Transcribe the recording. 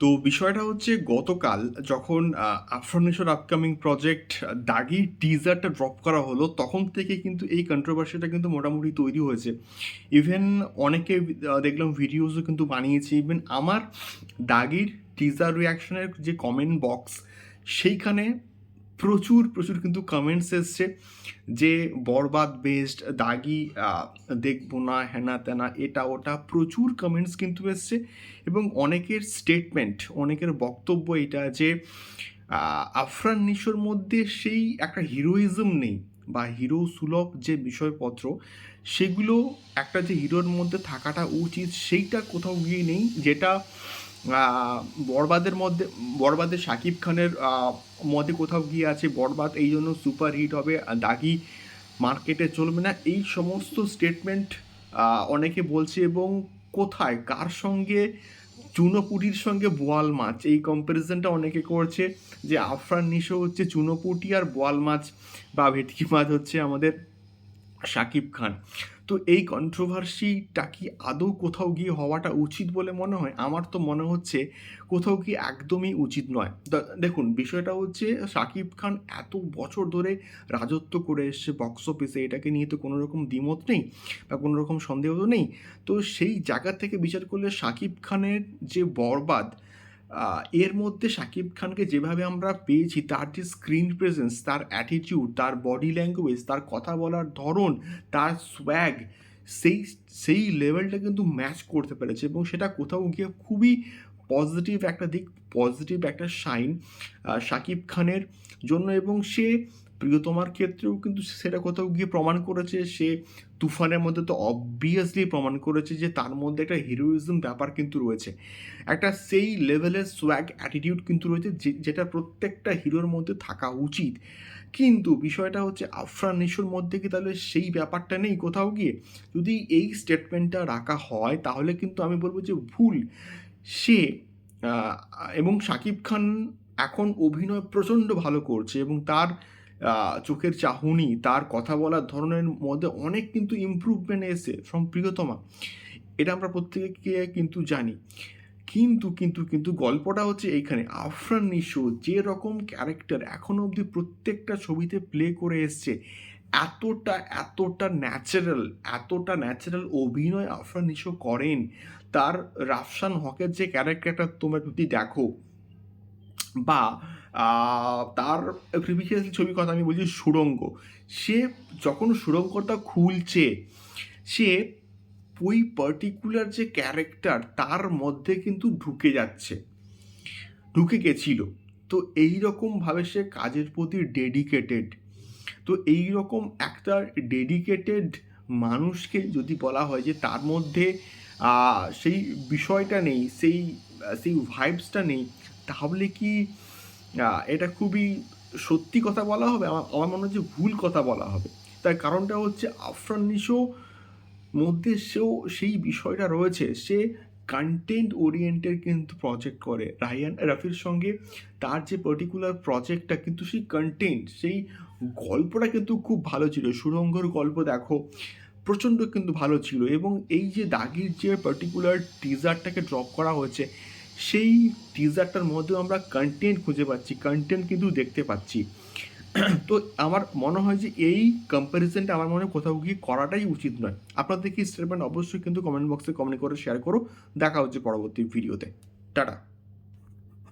তো বিষয়টা হচ্ছে গতকাল যখন আফরানেশ্বর আপকামিং প্রজেক্ট দাগি টিজারটা ড্রপ করা হলো, তখন থেকে কিন্তু এই কন্ট্রোভার্সিটা কিন্তু মোটামুটি তৈরি হয়েছে। ইভেন অনেকে দেখলাম ভিডিওসও কিন্তু বানিয়েছে। ইভেন আমার দাগির টিজার রিয়াকশনের যে কমেন্ট বক্স সেইখানে প্রচুর প্রচুর কিন্তু কমেন্টস এসছে যে বরবাদ বেসড দাগি দেখব না হ্যানা ত্যানা এটা ওটা প্রচুর কমেন্টস কিন্তু এসছে এবং অনেকের স্টেটমেন্ট অনেকের বক্তব্য এটা যে আফরান নিশোর মধ্যে সেই একটা হিরোইজম নেই বা হিরো সুলভ যে বিষয়পত্র, সেগুলো একটা যে হিরোর মধ্যে থাকাটা উচিত, সেইটা কোথাও গিয়ে নেই, যেটা বরবাদের মধ্যে বরবাদের শাকিব খানের মধ্যে কোথাও গিয়ে আছে বরবাদ, এই জন্য সুপার হিট হবে। দাগি মার্কেটে চলবে না। এই সমস্ত স্টেটমেন্ট অনেকে বলছে, এবং কোথায়? কার সঙ্গে? চুনোপুটির সঙ্গে বোয়াল মাছ। এই কম্প্যারিজনটা অনেকে করছে যে আফরান নিশো হচ্ছে চুনোপুটি আর বোয়াল মাছ বা ভেটকি মাছ হচ্ছে আমাদের শাকিব খান। তো এই কন্ট্রোভার্সিটা কি আদৌ কোথাও গিয়ে হওয়াটা উচিত বলে মনে হয়? আমার তো মনে হচ্ছে কোথাও কি একদমই উচিত নয়। দেখুন, বিষয়টা হচ্ছে শাকিব খান এত বছর ধরে রাজত্ব করে এসছে বক্স অফিসে এটাকে নিয়ে তো কোনো রকম দ্বিমত নেই বা কোনো রকম সন্দেহ তো নেই। তো সেই জায়গা থেকে বিচার করলে শাকিব খানের যে বরবাদ এর মধ্যে শাকিব খানকে যেভাবে আমরা পেয়েছি, তার যে স্ক্রিন প্রেজেন্স তার অ্যাটিটিউড তার বডি ল্যাঙ্গুয়েজ তার কথা বলার ধরন, তার সোয়াগ সেই সেই লেভেলটা কিন্তু ম্যাচ করতে পেরেছে এবং সেটা কোথাও গিয়ে খুবই পজিটিভ একটা দিক পজিটিভ একটা সাইন শাকিব খানের জন্য এবং সে প্রিয়তমার ক্ষেত্রেও কিন্তু সেটা কোথাও গিয়ে প্রমাণ করেছে, সে তুফানের মধ্যে তো অবভিয়াসলি প্রমাণ করেছে যে তার মধ্যে একটা হিরোইজম ব্যাপার কিন্তু রয়েছে। একটা সেই লেভেলের সোয়াগ অ্যাটিটিউড কিন্তু রয়েছে যেটা প্রত্যেকটা হিরোর মধ্যে থাকা উচিত। কিন্তু বিষয়টা হচ্ছে আফরান নিশোর মধ্যে কি তাহলে সেই ব্যাপারটা নেই কোথাও গিয়ে? যদি এই স্টেটমেন্টটা রাখা হয়, তাহলে কিন্তু আমি বলব যে ভুল। সে এবং শাকিব খান এখন অভিনয় প্রচণ্ড ভালো করছে এবং তার চোখের চাহনি, তার কথা বলার ধরনের মধ্যে অনেক কিন্তু ইমপ্রুভমেন্ট এসে ফ্রম প্রিয়তমা। এটা আমরা প্রত্যেকে কিন্তু জানি। কিন্তু কিন্তু কিন্তু গল্পটা হচ্ছে এইখানে, আফরান নিশো যে রকম ক্যারেক্টার এখনও অবধি প্রত্যেকটা ছবিতে প্লে করে এসছে, এতটা এতটা ন্যাচারাল এতটা ন্যাচারাল অভিনয় আফরান নিশো করেন। তার রাফসান হকের যে ক্যারেক্টারটা তোমরা যদি দেখো, বা তার প্রিভিয়াস ছবি কথা আমি বলছি সুড়ঙ্গ। সে যখন সুড়ঙ্গটা খুলছে, সে ওই পার্টিকুলার যে ক্যারেক্টার তার মধ্যে কিন্তু ঢুকে যাচ্ছে। ঢুকে গেছিল। তো এই রকমভাবে সে কাজের প্রতি ডেডিকেটেড তো এই রকম একটা ডেডিকেটেড মানুষকে যদি বলা হয় যে তার মধ্যে সেই বিষয়টা নেই, সেই সেই ভাইবসটা নেই, তাহলে কি এটা খুবই সত্যি কথা বলা হবে, আমার আমার মনে হচ্ছে ভুল কথা বলা হবে। তার কারণটা হচ্ছে আফরান নিশো মধ্যে সেও সেই বিষয়টা রয়েছে, সে কন্টেন্ট ওরিয়েন্টেড কিন্তু প্রজেক্ট করে। রায়ান রাফির সঙ্গে তার যে পার্টিকুলার প্রজেক্টটা কিন্তু সেই কন্টেন্ট সেই গল্পটা কিন্তু খুব ভালো ছিল। সুরঙ্গর গল্প দেখো, প্রচণ্ড কিন্তু ভালো ছিল এবং এই যে দাগির যে পার্টিকুলার টিজারটাকে ড্রপ করা হয়েছে সেই টিজারটার মধ্যেও আমরা কন্টেন্ট খুঁজে পাচ্ছি কন্টেন্ট কিন্তু দেখতে পাচ্ছি। তো আমার মনে হয় যে এই কম্প্যারিজনটা আমার মনে হয় কোথাও গিয়ে করাটাই উচিত নয়। আপনাদের কি স্টেটমেন্ট অবশ্যই কিন্তু কমেন্ট বক্সে কমেন্ট করে শেয়ার করো। দেখা হচ্ছে পরবর্তী ভিডিওতে টাটা।